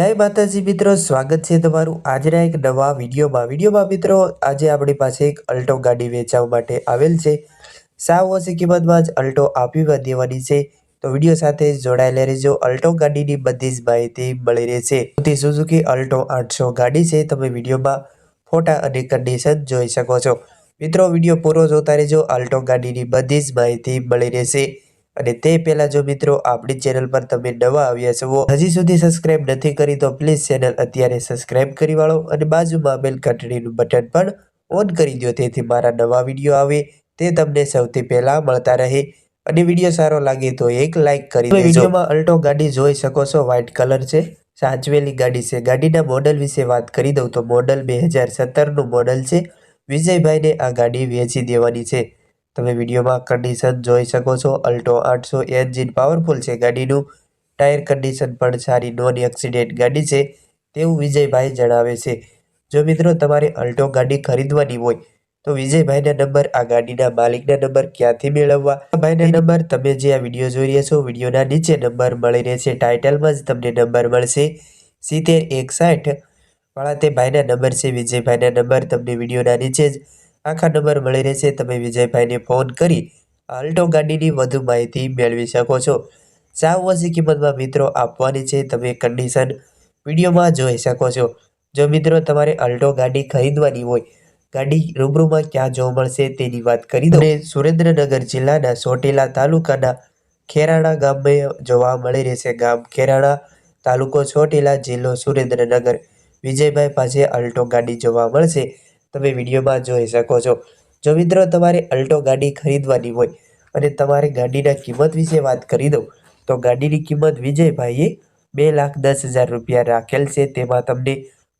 જય માતાજી મિત્રો, સ્વાગત છે તમારું. આજના એક નવા વિડીયોમાં. વિડીયોમાં મિત્રો, આજે આપણી પાસે એક અલ્ટો ગાડી વેચાવા માટે આવેલ છે. સાવ ઓછી કિંમતમાં જ અલ્ટો આપી દેવાની છે. તો વીડિયો સાથે જોડાયેલા રહેજો. અલ્ટો ગાડીની બધી જ માહિતી મળી રહેશે. તે સુઝુકી અલ્ટો આઠસો ગાડી છે. તમે વિડીયોમાં ફોટા અને કન્ડિશન જોઈ શકો છો. મિત્રો, વીડિયો પૂરો જોતા રહેજો. અલ્ટો ગાડીની બધી જ માહિતી મળી રહેશે. અને તે પહેલાં જો મિત્રો આપણી ચેનલ પર તમે નવા આવ્યા છો હજી સુધી સબસ્ક્રાઇબ નથી કરી તો પ્લીઝ ચેનલ અત્યારે સબસ્ક્રાઇબ કરી વાળો અને બાજુમાં બેલ ઘંટડીનું બટન પણ ઓન કરી દો તેથી મારા નવા વીડિયો આવે તે તમને સૌથી પહેલાં મળતા રહે. અને વીડિયો સારો લાગે તો એક લાઇક કરી દેજો. વિડીયોમાં અલ્ટો ગાડી જોઈ શકો છો વ્હાઇટ કલર છે. સાચવેલી ગાડી છે. ગાડીના મોડલ વિશે વાત કરી દઉં તો મોડલ બે હજાર સત્તરનું મોડલ છે. વિજયભાઈને આ ગાડી વેચી દેવાની છે. તમે વિડીયોમાં કન્ડિશન જોઈ શકો છો. અલ્ટો આઠસો એન્જિન પાવરફુલ છે. ગાડીનું ટાયર કન્ડિશન પણ સારી નોન એક્સિડેન્ટ ગાડી છે તેવું વિજયભાઈ જણાવે છે. જો મિત્રો તમારે અલ્ટો ગાડી ખરીદવાની હોય, તો વિજયભાઈના નંબર આ ગાડીના માલિકના નંબર ક્યાંથી મેળવવા? ભાઈના નંબર તમે જે આ વીડિયો જોઈ રહ્યા છો, વિડીયોના નીચે નંબર મળી રહેશે. ટાઇટલમાં જ તમને નંબર મળશે. સિત્તેર, એકસાઠ વાળા તે ભાઈના નંબર છે. વિજયભાઈના નંબર તમને વિડીયોના નીચે જ આખા નંબર મળી રહેશે. તમે વિજયભાઈને ફોન કરી આલ્ટો ગાડીની વધુ માહિતી મેળવી શકો છો. સાવ ઓછી કિંમતમાં મિત્રો આપવાની છે. તમે કન્ડિશન વિડીયોમાં જોઈ શકો છો. જો મિત્રો તમારે અલ્ટો ગાડી ખરીદવાની હોય, ગાડી રૂબરૂમાં ક્યાં જોવા મળશે તેની વાત કરી દો સુરેન્દ્રનગર જિલ્લાના સોટેલા તાલુકાના ખેરાણા ગામમાં જોવા મળી રહેશે ગામ ખેરાણા તાલુકો સોટેલા જિલ્લો સુરેન્દ્રનગર. વિજયભાઈ પાસે અલ્ટો ગાડી જોવા મળશે. તમે વિડીયોમાં જોઈ શકો છો. જો મિત્રો તમારે અલ્ટો ગાડી ખરીદવાની હોય અને તમારે ગાડીના કિંમત વિશે વાત કરી દઉં, તો ગાડીની કિંમત વિજયભાઈએ બે લાખ દસ હજાર રૂપિયા રાખેલ છે. તેમાં તમને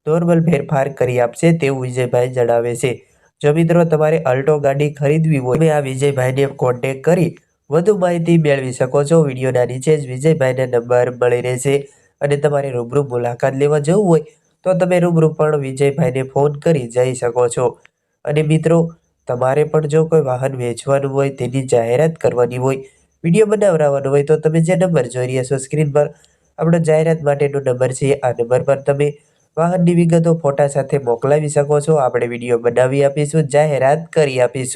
નોર્મલ ફેરફાર કરી આપશે તેવું વિજયભાઈ જણાવે છે. જો મિત્રો તમારે અલ્ટો ગાડી ખરીદવી હોય, તમે આ વિજયભાઈને કોન્ટેક કરી વધુ માહિતી મેળવી શકો છો. વિડીયોના નીચે જ વિજયભાઈના નંબર મળી રહેશે અને તમારે રૂબરૂ મુલાકાત લેવા જવું હોય તો તમે રૂબરૂ પણ વિજયભાઈને ફોન કરી જઈ શકો છો. અને મિત્રો, તમારે પણ જો કોઈ વાહન વેચવાનું હોય, તેની જાહેરાત કરવાની હોય, વીડિયો બનાવવાનો હોય, તો તમે જે નંબર જોઈ રહ્યા છો સ્ક્રીન પર, આપણો જાહેરાત માટેનો નંબર છે. આ નંબર પર તમે વાહનની વિગતો ફોટા સાથે મોકલાવી શકો છો. આપણે વીડિયો બનાવી આપીશું, જાહેરાત કરી આપીશું.